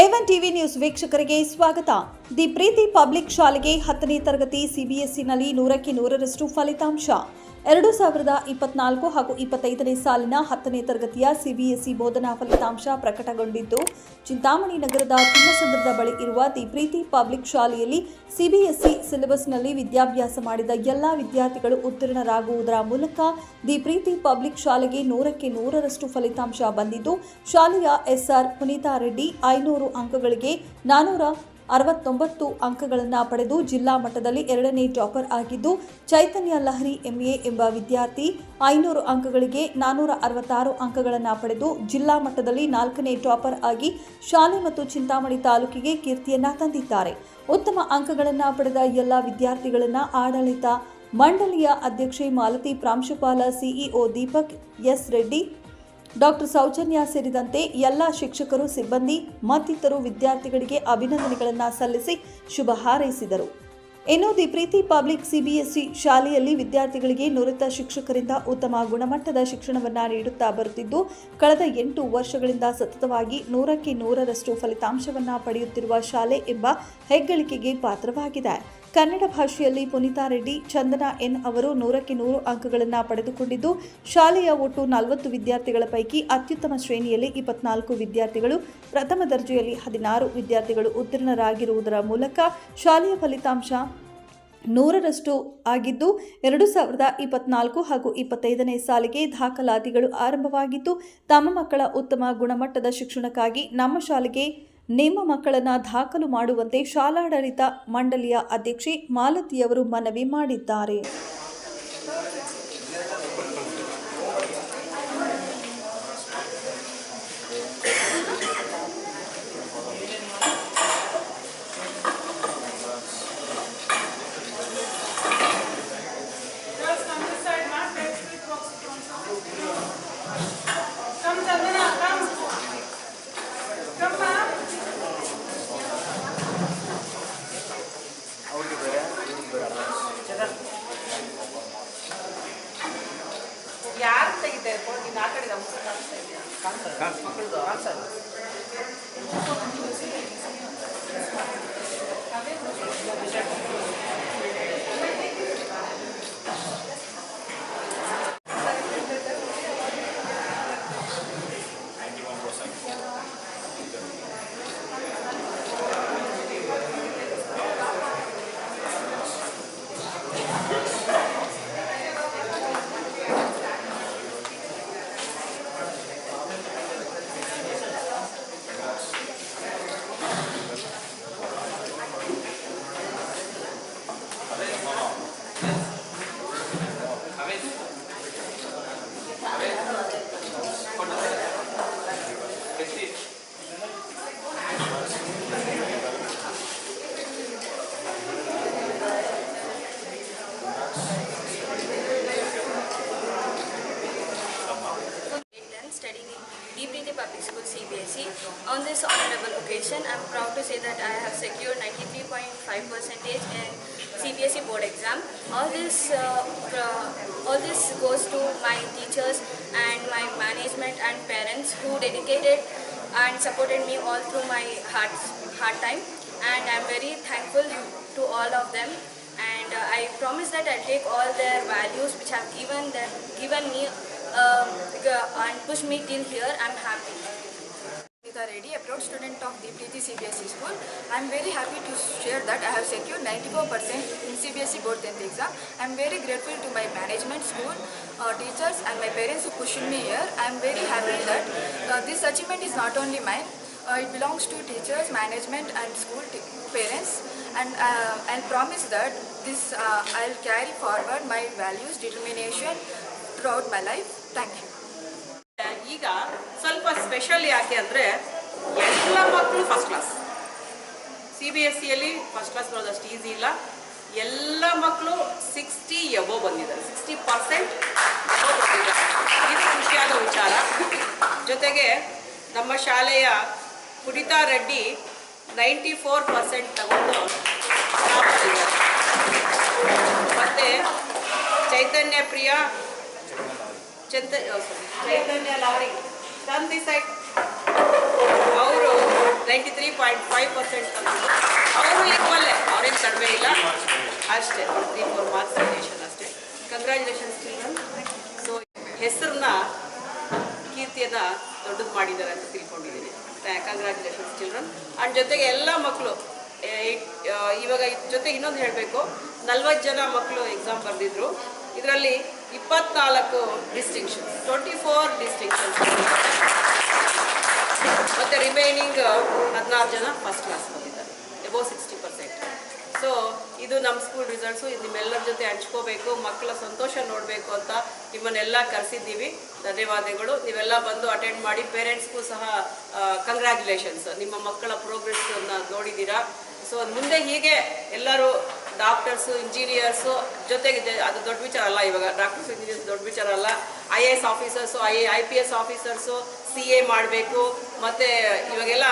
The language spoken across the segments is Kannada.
ಏವನ್ ಟಿವಿ ನ್ಯೂಸ್ ವೀಕ್ಷಕರಿಗೆ ಸ್ವಾಗತ. ದಿ ಪ್ರೀತಿ ಪಬ್ಲಿಕ್ ಶಾಲೆಗೆ ಹತ್ತನೇ ತರಗತಿ ಸಿಬಿಎಸ್ಇನಲ್ಲಿ ನೂರಕ್ಕೆ ನೂರರಷ್ಟು ಫಲಿತಾಂಶ. ಎರಡು ಸಾವಿರದ ಇಪ್ಪತ್ನಾಲ್ಕು ಹಾಗೂ ಇಪ್ಪತ್ತೈದನೇ ಸಾಲಿನ ಹತ್ತನೇ ತರಗತಿಯ ಸಿಬಿಎಸ್ಇ ಬೋಧನಾ ಫಲಿತಾಂಶ ಪ್ರಕಟಗೊಂಡಿದ್ದು, ಚಿಂತಾಮಣಿ ನಗರದ ತಿಮ್ಮಸಂದ್ರದ ಬಳಿ ಇರುವ ದಿ ಪ್ರೀತಿ ಪಬ್ಲಿಕ್ ಶಾಲೆಯಲ್ಲಿ ಸಿಬಿಎಸ್ಇ ಸಿಲೆಬಸ್ನಲ್ಲಿ ವಿದ್ಯಾಭ್ಯಾಸ ಮಾಡಿದ ಎಲ್ಲ ವಿದ್ಯಾರ್ಥಿಗಳು ಉತ್ತೀರ್ಣರಾಗುವುದರ ಮೂಲಕ ದಿ ಪ್ರೀತಿ ಪಬ್ಲಿಕ್ ಶಾಲೆಗೆ ನೂರಕ್ಕೆ ನೂರರಷ್ಟು ಫಲಿತಾಂಶ ಬಂದಿದ್ದು, ಶಾಲೆಯ ಎಸ್ಆರ್. ಪುನೀತಾ ರೆಡ್ಡಿ ಐನೂರು ಅಂಕಗಳಿಗೆ ನಾನೂರ ಅರವತ್ತೊಂಬತ್ತು ಅಂಕಗಳನ್ನು ಪಡೆದು ಜಿಲ್ಲಾ ಮಟ್ಟದಲ್ಲಿ ಎರಡನೇ ಟಾಪರ್ ಆಗಿದ್ದು, ಚೈತನ್ಯ ಲಹರಿ ಎಂಎ ಎಂಬ ವಿದ್ಯಾರ್ಥಿ ಐನೂರು ಅಂಕಗಳಿಗೆ ನಾನೂರ ಅರವತ್ತಾರು ಅಂಕಗಳನ್ನು ಪಡೆದು ಜಿಲ್ಲಾ ಮಟ್ಟದಲ್ಲಿ ನಾಲ್ಕನೇ ಟಾಪರ್ ಆಗಿ ಶಾಲೆ ಮತ್ತು ಚಿಂತಾಮಣಿ ತಾಲೂಕಿಗೆ ಕೀರ್ತಿಯನ್ನು ತಂದಿದ್ದಾರೆ. ಉತ್ತಮ ಅಂಕಗಳನ್ನು ಪಡೆದ ಎಲ್ಲ ವಿದ್ಯಾರ್ಥಿಗಳನ್ನು ಆಡಳಿತ ಮಂಡಳಿಯ ಅಧ್ಯಕ್ಷೆ ಮಾಲತಿ ಪ್ರಾಂಶುಪಾಲ CEO Deepak S Reddy doctor Soujanya ಸೇರಿದಂತೆ ಎಲ್ಲ ಶಿಕ್ಷಕರು, ಸಿಬ್ಬಂದಿ ಮತ್ತಿತರರು ವಿದ್ಯಾರ್ಥಿಗಳಿಗೆ ಅಭಿನಂದನೆಗಳನ್ನು ಸಲ್ಲಿಸಿ ಶುಭ ಹಾರೈಸಿದರು. ಇನ್ನು ದಿ ಪ್ರೀತಿ ಪಬ್ಲಿಕ್ ಸಿಬಿಎಸ್ಇ ಶಾಲೆಯಲ್ಲಿ ವಿದ್ಯಾರ್ಥಿಗಳಿಗೆ ನುರಿತ ಶಿಕ್ಷಕರಿಂದ ಉತ್ತಮ ಗುಣಮಟ್ಟದ ಶಿಕ್ಷಣವನ್ನು ನೀಡುತ್ತಾ ಬರುತ್ತಿದ್ದು, ಕಳೆದ ಎಂಟು ವರ್ಷಗಳಿಂದ ಸತತವಾಗಿ ನೂರಕ್ಕೆ ನೂರರಷ್ಟು ಫಲಿತಾಂಶವನ್ನು ಪಡೆಯುತ್ತಿರುವ ಶಾಲೆ ಎಂಬ ಹೆಗ್ಗಳಿಕೆಗೆ ಪಾತ್ರವಾಗಿದೆ. ಕನ್ನಡ ಭಾಷೆಯಲ್ಲಿ ಪುನೀತಾ ರೆಡ್ಡಿ, ಚಂದನಾ ಎನ್ ಅವರು ನೂರಕ್ಕೆ ನೂರು ಅಂಕಗಳನ್ನು ಪಡೆದುಕೊಂಡಿದ್ದು, ಶಾಲೆಯ ಒಟ್ಟು ನಲವತ್ತು ವಿದ್ಯಾರ್ಥಿಗಳ ಪೈಕಿ ಅತ್ಯುತ್ತಮ ಶ್ರೇಣಿಯಲ್ಲಿ ಇಪ್ಪತ್ನಾಲ್ಕು ವಿದ್ಯಾರ್ಥಿಗಳು, ಪ್ರಥಮ ದರ್ಜೆಯಲ್ಲಿ ಹದಿನಾರು ವಿದ್ಯಾರ್ಥಿಗಳು ಉತ್ತೀರ್ಣರಾಗಿರುವುದರ ಮೂಲಕ ಶಾಲೆಯ ಫಲಿತಾಂಶ ನೂರರಷ್ಟು ಆಗಿದ್ದು, ಎರಡು ಸಾವಿರದ ಇಪ್ಪತ್ನಾಲ್ಕು ಹಾಗೂ ಇಪ್ಪತ್ತೈದನೇ ಸಾಲಿಗೆ ದಾಖಲಾತಿಗಳು ಆರಂಭವಾಗಿದ್ದು, ತಮ್ಮ ಮಕ್ಕಳ ಉತ್ತಮ ಗುಣಮಟ್ಟದ ಶಿಕ್ಷಣಕ್ಕಾಗಿ ನಮ್ಮ ಶಾಲೆಗೆ ನಿಮ್ಮ ಮಕ್ಕಳನ್ನು ದಾಖಲು ಮಾಡುವಂತೆ ಶಾಲಾಡಳಿತ ಮಂಡಳಿಯ ಅಧ್ಯಕ್ಷೆ ಮಾಲತಿಯವರು ಮನವಿ ಮಾಡಿದ್ದಾರೆ. On this honorable occasion, I am proud to say that I have secured 93.5 percentage in CBSE board exam. All this, uh, all this goes to my teachers and my management and parents who dedicated and supported me all through my hard, hard time. And I am very thankful to all of them. And uh, I promise that I'll take all their values which have given them, given me um, and push me till here. I'm happy. Nita Reddy, a proud student of the CBSE school. I am very happy to share that I have secured 94% in CBSE board 10th exam. I am very grateful to my management, school, uh, teachers and my parents who pushed me here. I am very happy that uh, this achievement is not only mine, uh, it belongs to teachers, management and school parents. And uh, I'll promise that this uh, I'll carry forward my values, determination throughout my life. Thank you. ಈಗ ಸ್ವಲ್ಪ ಸ್ಪೆಷಲ್ ಯಾಕೆ ಅಂದರೆ ಎಲ್ಲ ಮಕ್ಕಳು first class C B S ಸಿಯಲ್ಲಿ ಫಸ್ಟ್ ಕ್ಲಾಸ್ ಬರೋದಷ್ಟು ಈಸಿ ಇಲ್ಲ. ಎಲ್ಲ ಮಕ್ಕಳು ಸಿಕ್ಸ್ಟಿ ಎಬೋ ಬಂದಿದ್ದಾರೆ. ಸಿಕ್ಸ್ಟಿ ಪರ್ಸೆಂಟ್ ಬಂದಿದ್ದಾರೆ. ಇದು ಖುಷಿಯಾದ ವಿಚಾರ. ಜೊತೆಗೆ ನಮ್ಮ ಶಾಲೆಯ ಪುಡಿತಾ ರೆಡ್ಡಿ ನೈಂಟಿ ಫೋರ್ ಪರ್ಸೆಂಟ್ ತಗೊಂಡು ಮತ್ತು ಮತ್ತೆ ಚೈತನ್ಯ ಪ್ರಿಯ ಚೈತ ಚೈತನ್ಯ ಲಾರಿ ಟರ್ನ್ ದಿ ಸೈಡ್ ಅವರು ninety three point five percent ಅವರು ಈಕ್ವಲ್ಲೇ ಅವ್ರೇನು ಕಡಿಮೆ ಇಲ್ಲ. ಅಷ್ಟೇ. ತ್ರೀ ಫೋರ್ ಮಾರ್ಕ್ಸ್ ವೇರಿಯೇಷನ್ ಅಷ್ಟೇ. ಕಂಗ್ರ್ಯಾಚುಲೇಷನ್ಸ್ ಚಿಲ್ಡ್ರನ್ ಸೊ ಹೆಸರನ್ನ ಕೀರ್ತಿಯನ್ನ ದೊಡ್ಡದು ಮಾಡಿದ್ದಾರೆ ಅಂತ ತಿಳ್ಕೊಂಡಿದ್ದೀನಿ ಕಂಗ್ರ್ಯಾಚುಲೇಷನ್ಸ್ ಚಿಲ್ಡ್ರನ್ ಆ್ಯಂಡ್ ಜೊತೆಗೆ ಎಲ್ಲ ಮಕ್ಕಳು ಇವಾಗ ಜೊತೆ ಜೊತೆಗೆ ಇನ್ನೊಂದು ಹೇಳಬೇಕು. ನಲ್ವತ್ತು ಜನ ಮಕ್ಕಳು ಎಕ್ಸಾಮ್ ಬರೆದಿದ್ರು. ಇದರಲ್ಲಿ ಇಪ್ಪತ್ನಾಲ್ಕು ಡಿಸ್ಟಿಂಕ್ಷನ್ ಟ್ವೆಂಟಿ ಫೋರ್ ಡಿಸ್ಟಿಂಕ್ಷನ್ ಮತ್ತು ರಿಮೈನಿಂಗ್ ಹದಿನಾರು ಜನ ಫಸ್ಟ್ ಕ್ಲಾಸ್ ಬಂದಿದ್ದಾರೆ. ಎಬೋ ಸಿಕ್ಸ್ಟಿ ಪರ್ಸೆಂಟ್ ಸೊ ಇದು ನಮ್ಮ ಸ್ಕೂಲ್ ರಿಸಲ್ಟ್ಸು ಇದು ನಿಮ್ಮೆಲ್ಲರ ಜೊತೆ ಹಂಚ್ಕೋಬೇಕು, ಮಕ್ಕಳ ಸಂತೋಷ ನೋಡಬೇಕು ಅಂತ ನಿಮ್ಮನ್ನೆಲ್ಲ ಕರೆಸಿದ್ದೀವಿ. ಧನ್ಯವಾದಗಳು. ನೀವೆಲ್ಲ ಬಂದು ಅಟೆಂಡ್ ಮಾಡಿ ಪೇರೆಂಟ್ಸ್ಗೂ ಸಹ ಕಂಗ್ರ್ಯಾಚುಲೇಷನ್ಸ್ ನಿಮ್ಮ ಮಕ್ಕಳ ಪ್ರೋಗ್ರೆಸ್ಸನ್ನು ನೋಡಿದ್ದೀರಾ. ಸೊ ಮುಂದೆ ಹೀಗೆ ಎಲ್ಲರೂ ಡಾಕ್ಟರ್ಸು, ಇಂಜಿನಿಯರ್ಸು ಜೊತೆಗೆ ಅದು ದೊಡ್ಡ ವಿಚಾರ ಅಲ್ಲ ಇವಾಗ. ಡಾಕ್ಟರ್ಸ್, ಇಂಜಿನಿಯರ್ಸ್ ದೊಡ್ಡ ವಿಚಾರ ಅಲ್ಲ. I A S officers, I I P S officers, C A ಮಾಡಬೇಕು. ಮತ್ತು ಇವಾಗೆಲ್ಲ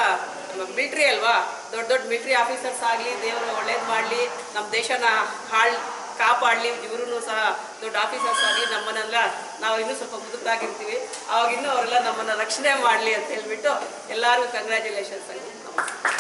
ಮಿಲ್ಟ್ರಿ ಅಲ್ವಾ? ದೊಡ್ಡ ದೊಡ್ಡ ಮಿಲ್ಟ್ರಿ ಆಫೀಸರ್ಸ್ ಆಗಲಿ, ದೇವರು ಒಳ್ಳೇದು ಮಾಡಲಿ ನಮ್ಮ ದೇಶನ ಹಾಳು ಕಾಪಾಡಲಿ ಇವರು ಸಹ ದೊಡ್ಡ ಆಫೀಸರ್ಸ್ ಆಗಲಿ, ನಮ್ಮನ್ನೆಲ್ಲ ನಾವು ಇನ್ನೂ ಸ್ವಲ್ಪ ಮುದುಕಾಗಿರ್ತೀವಿ ಅವಾಗಿನ್ನೂ ಅವರೆಲ್ಲ ನಮ್ಮನ್ನು ರಕ್ಷಣೆ ಮಾಡಲಿ ಅಂತ ಹೇಳ್ಬಿಟ್ಟು ಎಲ್ಲರಿಗೂ ಕಂಗ್ರ್ಯಾಚುಲೇಷನ್ಸ್ ಆಗಿ ನಮಸ್ತೆ